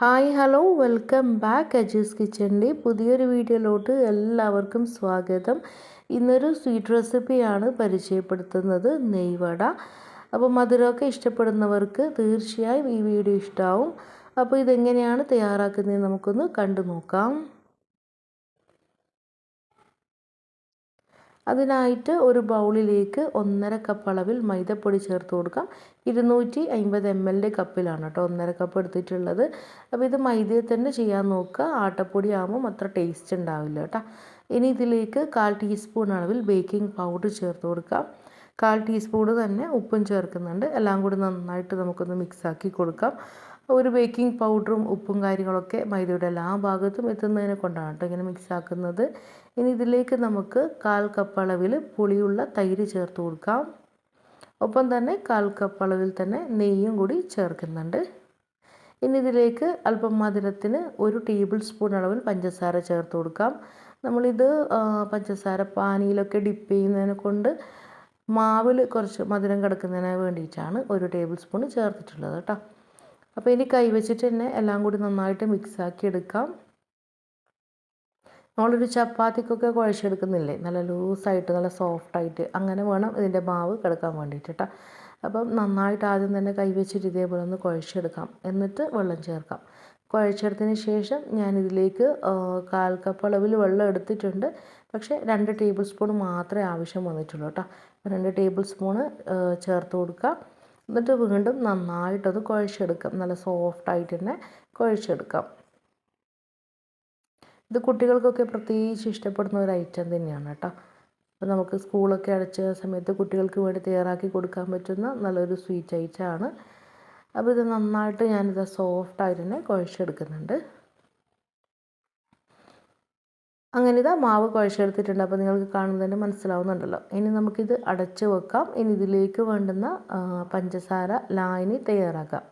Hi hello welcome back Ajees കിച്ചന്റെ പുതിയൊരു വീഡിയോയിലോട്ട് എല്ലാവർക്കും സ്വാഗതം. ഇന്നൊരു സ്വീറ്റ് റെസിപ്പിയാണ് പരിചയപ്പെടുത്തുന്നത് നെയ്വട. അപ്പോൾ മധുരമൊക്കെ ഇഷ്ടപ്പെടുന്നവർക്ക് തീർച്ചയായും ഈ വീഡിയോ ഇഷ്ടമാവും അപ്പോൾ ഇതെങ്ങനെയാണ് തയ്യാറാക്കുന്നത് നമുക്കൊന്ന് കണ്ടു നോക്കാം അതിനായിട്ട് ഒരു ബൗളിലേക്ക് ഒന്നര കപ്പ് അളവിൽ മൈദപ്പൊടി ചേർത്ത് കൊടുക്കാം. ഇരുന്നൂറ്റി അമ്പത് എം എല്ലിന്റെ കപ്പിലാണ് കേട്ടോ ഒന്നര കപ്പ് എടുത്തിട്ടുള്ളത്. അപ്പോൾ ഇത് മൈദയിൽ തന്നെ ചെയ്യാൻ നോക്കുക. ആട്ടപ്പൊടി ആകുമ്പോൾ അത്ര ടേസ്റ്റ് ഉണ്ടാവില്ല കേട്ടോ. ഇനി ഇതിലേക്ക് കാൽ ടീസ്പൂൺ അളവിൽ ബേക്കിംഗ് പൗഡർ ചേർത്ത് കൊടുക്കാം. കാൽ ടീസ്പൂൺ തന്നെ ഉപ്പും ചേർക്കുന്നുണ്ട്. എല്ലാം കൂടി നന്നായിട്ട് നമുക്കൊന്ന് മിക്സാക്കി കൊടുക്കാം. ഒരു ബേക്കിംഗ് പൗഡറും ഉപ്പും കാര്യങ്ങളൊക്കെ മൈദയുടെ എല്ലാ ഭാഗത്തും എത്തുന്നതിനെ കൊണ്ടാണ് കേട്ടോ ഇങ്ങനെ മിക്സ് ആക്കുന്നത്. ഇനി ഇതിലേക്ക് നമുക്ക് കാൽ കപ്പ് അളവിൽ പുളിയുള്ള തൈര് ചേർത്ത് കൊടുക്കാം. ഒപ്പം തന്നെ കാൽ കപ്പ് അളവിൽ തന്നെ നെയ്യും കൂടി ചേർക്കുന്നുണ്ട്. ഇനി ഇതിലേക്ക് അല്പം മധുരത്തിന് ഒരു ടേബിൾ സ്പൂൺ അളവിൽ പഞ്ചസാര ചേർത്ത് കൊടുക്കാം. നമ്മളിത് പഞ്ചസാര പാനിയിലൊക്കെ ഡിപ്പ് ചെയ്യുന്നതിനെ കൊണ്ട് മാവിൽ കുറച്ച് മധുരം കിടക്കുന്നതിന് വേണ്ടിയിട്ടാണ് ഒരു ടേബിൾ സ്പൂൺ ചേർത്തിട്ടുള്ളത് കേട്ടോ. അപ്പോൾ ഇനി കൈവച്ചിട്ട് തന്നെ എല്ലാം കൂടി നന്നായിട്ട് മിക്സാക്കി എടുക്കാം. നമ്മളൊരു ചപ്പാത്തിക്കൊക്കെ കുഴച്ചെടുക്കുന്നില്ലേ? നല്ല ലൂസായിട്ട് നല്ല സോഫ്റ്റായിട്ട് അങ്ങനെ വേണം ഇതിന്റെ മാവ് കിടക്കാൻ വേണ്ടിയിട്ട് കേട്ടോ അപ്പം നന്നായിട്ട് ആദ്യം തന്നെ കൈവച്ചിട്ട് ഇതേപോലെ ഒന്ന് കുഴച്ചെടുക്കാം. എന്നിട്ട് വെള്ളം ചേർക്കാം. കുഴച്ചെടുത്തതിന് ശേഷം ഞാനിതിലേക്ക് കാൽ കപ്പ് അളവിൽ വെള്ളം എടുത്തിട്ടുണ്ട്. പക്ഷേ രണ്ട് ടേബിൾ സ്പൂൺ മാത്രമേ ആവശ്യം വന്നിട്ടുള്ളൂ കേട്ടോ രണ്ട് ടേബിൾ സ്പൂണ് ചേർത്ത് കൊടുക്കാം. എന്നിട്ട് വീണ്ടും നന്നായിട്ടത് കുഴച്ചെടുക്കാം. നല്ല സോഫ്റ്റായിട്ട് തന്നെ കുഴച്ചെടുക്കാം. ഇത് കുട്ടികൾക്കൊക്കെ പ്രത്യേകിച്ച് ഇഷ്ടപ്പെടുന്ന ഒരു ഐറ്റം തന്നെയാണ് കേട്ടോ. അപ്പോൾ നമുക്ക് സ്കൂളൊക്കെ അടച്ച സമയത്ത് കുട്ടികൾക്ക് വേണ്ടി തയ്യാറാക്കി കൊടുക്കാൻ പറ്റുന്ന നല്ലൊരു സ്വീറ്റ് ഐറ്റമാണ് അപ്പോൾ ഇത് നന്നായിട്ട് ഞാനിത് സോഫ്റ്റായിട്ട് തന്നെ കുഴച്ചെടുക്കുന്നുണ്ട്. അങ്ങനെ ഇതാ മാവ് കുഴച്ചെടുത്തിട്ടുണ്ട്. അപ്പോൾ നിങ്ങൾക്ക് കാണുമ്പോൾ തന്നെ മനസ്സിലാവുന്നുണ്ടല്ലോ. ഇനി നമുക്കിത് അടച്ച് വെക്കാം. ഇനി ഇതിലേക്ക് വേണ്ടുന്ന പഞ്ചസാര ലായനി തയ്യാറാക്കാം.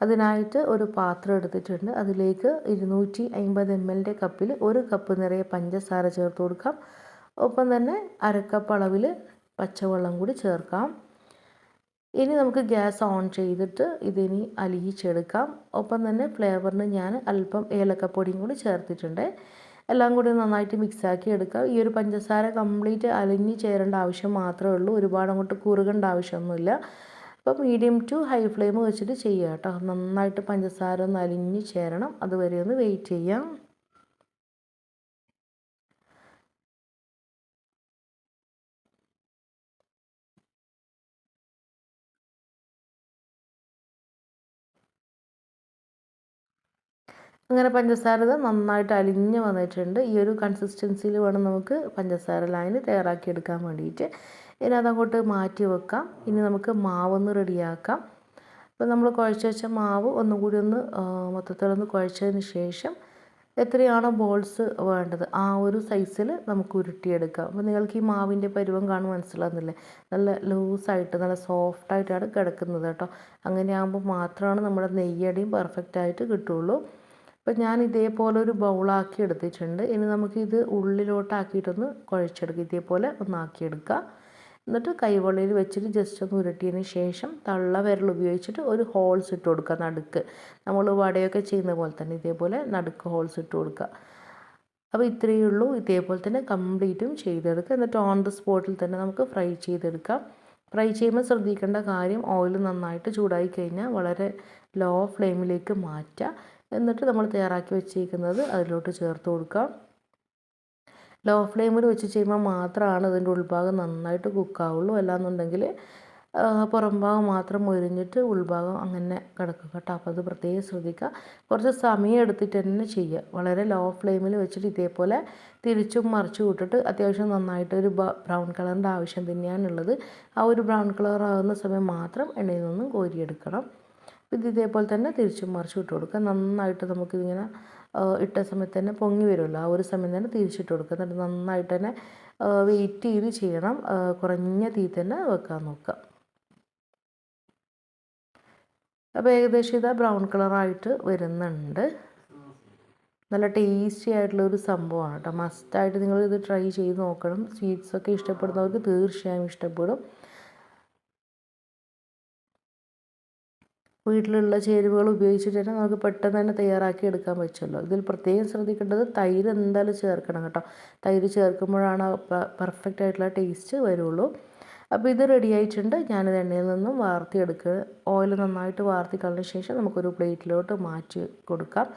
അതിനായിട്ട് ഒരു പാത്രം എടുത്തിട്ടുണ്ട്. അതിലേക്ക് ഇരുന്നൂറ്റി അൻപത് എം എല്ലിന്റെ കപ്പിൽ ഒരു കപ്പ് നിറയെ പഞ്ചസാര ചേർത്ത് കൊടുക്കാം. ഒപ്പം തന്നെ അരക്കപ്പ് അളവിൽ പച്ചവെള്ളം കൂടി ചേർക്കാം. ഇനി നമുക്ക് ഗ്യാസ് ഓൺ ചെയ്തിട്ട് ഇതിനി അലിയിച്ചെടുക്കാം. ഒപ്പം തന്നെ ഫ്ലേവറിന് ഞാൻ അല്പം ഏലക്കപ്പൊടിയും കൂടി ചേർത്തിട്ടുണ്ട്. എല്ലാം കൂടി നന്നായിട്ട് മിക്സാക്കി എടുക്കാം. ഈ ഒരു പഞ്ചസാര കംപ്ലീറ്റ് അലിഞ്ഞ് ചേരേണ്ട ആവശ്യം മാത്രമേ ഉള്ളൂ. ഒരുപാട് അങ്ങോട്ട് കുറുകേണ്ട ആവശ്യമൊന്നുമില്ല. അപ്പോൾ മീഡിയം ടു ഹൈ ഫ്ലെയിം വെച്ചിട്ട് ചെയ്യുക കേട്ടോ. നന്നായിട്ട് പഞ്ചസാര ഒന്ന് അലിഞ്ഞ് ചേരണം. അതുവരെ ഒന്ന് വെയിറ്റ് ചെയ്യാം. അങ്ങനെ പഞ്ചസാര നന്നായിട്ട് അലിഞ്ഞ് വന്നിട്ടുണ്ട്. ഈ ഒരു കൺസിസ്റ്റൻസിയിൽ വേണം നമുക്ക് പഞ്ചസാര ലൈന് തയ്യാറാക്കിയെടുക്കാൻ വേണ്ടിയിട്ട്. ഇനി അതങ്ങോട്ട് മാറ്റി വെക്കാം. ഇനി നമുക്ക് മാവൊന്ന് റെഡിയാക്കാം. അപ്പോൾ നമ്മൾ കുഴച്ച് വെച്ച മാവ് ഒന്നും കൂടി ഒന്ന് മൊത്തത്തിലൊന്ന് കുഴച്ചതിന് ശേഷം എത്രയാണോ ബോൾസ് വേണ്ടത് ആ ഒരു സൈസിൽ നമുക്ക് ഉരുട്ടിയെടുക്കാം. അപ്പോൾ നിങ്ങൾക്ക് ഈ മാവിന്റെ പരുവം കാണും മനസ്സിലാകുന്നില്ലേ നല്ല ലൂസായിട്ട് നല്ല സോഫ്റ്റായിട്ടാണ് കിടക്കുന്നത് കേട്ടോ. അങ്ങനെയാകുമ്പോൾ മാത്രമാണ് നമ്മുടെ നെയ്യടിയും പെർഫെക്റ്റ് ആയിട്ട് കിട്ടുള്ളൂ. അപ്പോൾ ഞാൻ ഇതേപോലെ ഒരു ബൗളാക്കി എടുത്തിട്ടുണ്ട്. ഇനി നമുക്കിത് ഉള്ളിലോട്ടാക്കിയിട്ടൊന്ന് കുഴച്ചെടുക്കുക ഇതേപോലെ ഒന്നാക്കിയെടുക്കുക എന്നിട്ട് കൈവെള്ളയിൽ വെച്ചിട്ട് ജസ്റ്റ് ഒന്ന് ഉരുട്ടിയതിന് ശേഷം തള്ള വിരൽ ഉപയോഗിച്ചിട്ട് ഒരു ഹോൾസ് ഇട്ട് കൊടുക്കുക നടുക്ക്. നമ്മൾ വടയൊക്കെ ചെയ്യുന്ന പോലെ തന്നെ ഇതേപോലെ നടുക്ക് ഹോൾസ് ഇട്ട് കൊടുക്കുക. അപ്പോൾ ഇത്രയേ ഉള്ളൂ. ഇതേപോലെ തന്നെ കംപ്ലീറ്റും ചെയ്തെടുക്കുക. എന്നിട്ട് ഓൺ ദ സ്പോട്ടിൽ തന്നെ നമുക്ക് ഫ്രൈ ചെയ്തെടുക്കാം. ഫ്രൈ ചെയ്യുമ്പോൾ ശ്രദ്ധിക്കേണ്ട കാര്യം ഓയിൽ നന്നായിട്ട് ചൂടായി കഴിഞ്ഞാൽ വളരെ ലോ ഫ്ലെയിമിലേക്ക് മാറ്റുക. എന്നിട്ട് നമ്മൾ തയ്യാറാക്കി വെച്ചിരിക്കുന്നത് അതിലോട്ട് ചേർത്ത് കൊടുക്കാം. ലോ ഫ്ലെയിമിൽ വെച്ച് ചെയ്യുമ്പോൾ മാത്രമാണ് ഇതിന്റെ ഉൾഭാഗം നന്നായിട്ട് കുക്കാവുള്ളൂ. അല്ലാന്നുണ്ടെങ്കിൽ പുറം ഭാഗം മാത്രം മൊരിഞ്ഞിട്ട് ഉൾഭാഗം അങ്ങനെ കിടക്കും കേട്ടോ. അപ്പോൾ അത് പ്രത്യേകം ശ്രദ്ധിക്കുക. കുറച്ച് സമയം എടുത്തിട്ട് തന്നെ ചെയ്യുക. വളരെ ലോ ഫ്ലെയിമിൽ വെച്ചിട്ട് ഇതേപോലെ തിരിച്ചും മറിച്ചും വിട്ടിട്ട് അത്യാവശ്യം നന്നായിട്ട് ഒരു ബ്രൗൺ കളറിന്റെ ആവശ്യം തന്നെയാണുള്ളത്. ആ ഒരു ബ്രൗൺ കളർ ആകുന്ന സമയം മാത്രം എണ്ണയിൽ നിന്നും കോരിയെടുക്കണം. ഇത് ഇതേപോലെ തന്നെ തിരിച്ചും മറിച്ചും ഇട്ട് കൊടുക്കുക. നന്നായിട്ട് നമുക്കിതിങ്ങനെ ഇട്ട സമയത്ത് തന്നെ പൊങ്ങി വരുമല്ലോ. ആ ഒരു സമയം തന്നെ തിരിച്ചിട്ട് കൊടുക്കുക. എന്നിട്ട് നന്നായിട്ട് തന്നെ വെയിറ്റ് ചെയ്ത് ചെയ്യണം. കുറഞ്ഞ തീ തന്നെ വെക്കാൻ നോക്കുക. അപ്പോൾ ഏകദേശം ഇതാ ബ്രൗൺ കളറായിട്ട് വരുന്നുണ്ട്. നല്ല ടേസ്റ്റി ആയിട്ടുള്ള ഒരു സംഭവമാണ് കേട്ടോ. മസ്റ്റായിട്ട് നിങ്ങൾ ഇത് ട്രൈ ചെയ്ത് നോക്കണം. സ്വീറ്റ്സൊക്കെ ഇഷ്ടപ്പെടുന്നവർക്ക് തീർച്ചയായും ഇഷ്ടപ്പെടും. വീട്ടിലുള്ള ചേരുവകൾ ഉപയോഗിച്ചിട്ട് തന്നെ നമുക്ക് പെട്ടെന്ന് തന്നെ തയ്യാറാക്കി എടുക്കാൻ പറ്റുമല്ലോ. ഇതിൽ പ്രത്യേകം ശ്രദ്ധിക്കേണ്ടത് തൈര് എന്തായാലും ചേർക്കണം കേട്ടോ. തൈര് ചേർക്കുമ്പോഴാണ് പെർഫെക്റ്റ് ആയിട്ടുള്ള ടേസ്റ്റ് വരുള്ളൂ. അപ്പോൾ ഇത് റെഡി ആയിട്ടുണ്ട്. ഞാനിത് എണ്ണയിൽ നിന്നും വാർത്തിയെടുക്കുക ഓയിൽ നന്നായിട്ട് വാർത്തി കളഞ്ഞ ശേഷം നമുക്കൊരു പ്ലേറ്റിലോട്ട് മാറ്റി കൊടുക്കാം.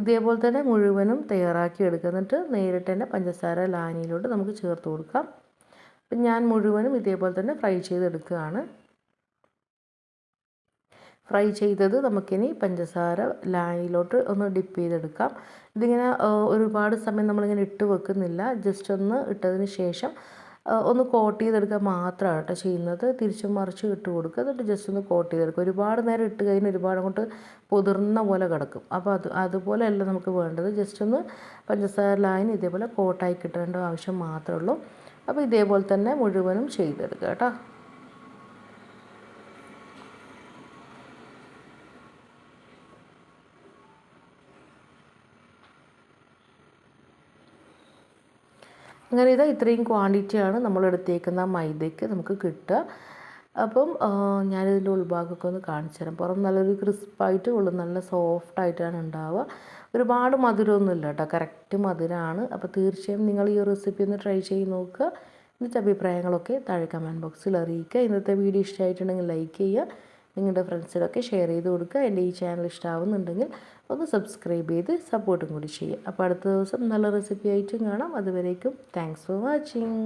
ഇതേപോലെ തന്നെ മുഴുവനും തയ്യാറാക്കി എടുക്കുക. എന്നിട്ട് നേരിട്ട് തന്നെ പഞ്ചസാര ലാനിയിലോട്ട് നമുക്ക് ചേർത്ത് കൊടുക്കാം. അപ്പം ഞാൻ മുഴുവനും ഇതേപോലെ തന്നെ ഫ്രൈ ചെയ്തെടുക്കുകയാണ്. ഫ്രൈ ചെയ്തത് നമുക്കിനി പഞ്ചസാര ലായിലോട്ട് ഒന്ന് ഡിപ്പ് ചെയ്തെടുക്കാം. ഇതിങ്ങനെ ഒരുപാട് സമയം നമ്മളിങ്ങനെ ഇട്ട് വെക്കുന്നില്ല. ജസ്റ്റ് ഒന്ന് ഇട്ടതിന് ശേഷം ഒന്ന് കോട്ട് ചെയ്തെടുക്കുക മാത്രമാണ് കേട്ടോ ചെയ്യുന്നത്. തിരിച്ചും മറിച്ച് ഇട്ട് കൊടുക്കുക. എന്നിട്ട് ജസ്റ്റ് ഒന്ന് കോട്ട് ചെയ്തെടുക്കുക. ഒരുപാട് നേരം ഇട്ട് കഴിഞ്ഞാൽ ഒരുപാട് അങ്ങോട്ട് പൊതിർന്ന പോലെ കിടക്കും. അപ്പോൾ അത് അതുപോലെയല്ല നമുക്ക് വേണ്ടത്. ജസ്റ്റ് ഒന്ന് പഞ്ചസാര ലൈൻ ഇതേപോലെ കോട്ടായി കിട്ടേണ്ട ആവശ്യം മാത്രമേ ഉള്ളൂ. അപ്പോൾ ഇതേപോലെ തന്നെ മുഴുവനും ചെയ്തെടുക്കുക കേട്ടോ. അങ്ങനെ ഇത് ഇത്രയും ക്വാണ്ടിറ്റിയാണ് നമ്മൾ എടുത്തേക്കുന്ന മൈദയ്ക്ക് നമുക്ക് കിട്ടുക. അപ്പം ഞാനിതിന്റെ ഉൾഭാഗമൊക്കെ ഒന്ന് കാണിച്ചു തരാം. പുറം നല്ലൊരു ക്രിസ്പായിട്ട് ഉള്ളു നല്ല സോഫ്റ്റ് ആയിട്ടാണ് ഉണ്ടാവുക. ഒരുപാട് മധുരമൊന്നുമില്ല കേട്ടോ. കറക്റ്റ് മധുരമാണ് അപ്പോൾ തീർച്ചയായും നിങ്ങൾ ഈ റെസിപ്പി ഒന്ന് ട്രൈ ചെയ്ത് നോക്കുക. എന്നിട്ട് അഭിപ്രായങ്ങളൊക്കെ താഴെ കമന്റ് ബോക്സിൽ അറിയിക്കുക. ഇന്നത്തെ വീഡിയോ ഇഷ്ടമായിട്ടുണ്ടെങ്കിൽ ലൈക്ക് ചെയ്യുക. നിങ്ങളുടെ ഫ്രണ്ട്സിലൊക്കെ ഷെയർ ചെയ്ത് കൊടുക്കുക. എന്റെ ഈ ചാനൽ ഇഷ്ടമാവുന്നുണ്ടെങ്കിൽ ഒന്ന് സബ്സ്ക്രൈബ് ചെയ്ത് സപ്പോർട്ടും കൂടി ചെയ്യുക. അപ്പോൾ അടുത്ത ദിവസം നല്ല റെസിപ്പി ആയിട്ടും കാണാം. അതുവരേക്കും താങ്ക്സ് ഫോർ വാച്ചിങ്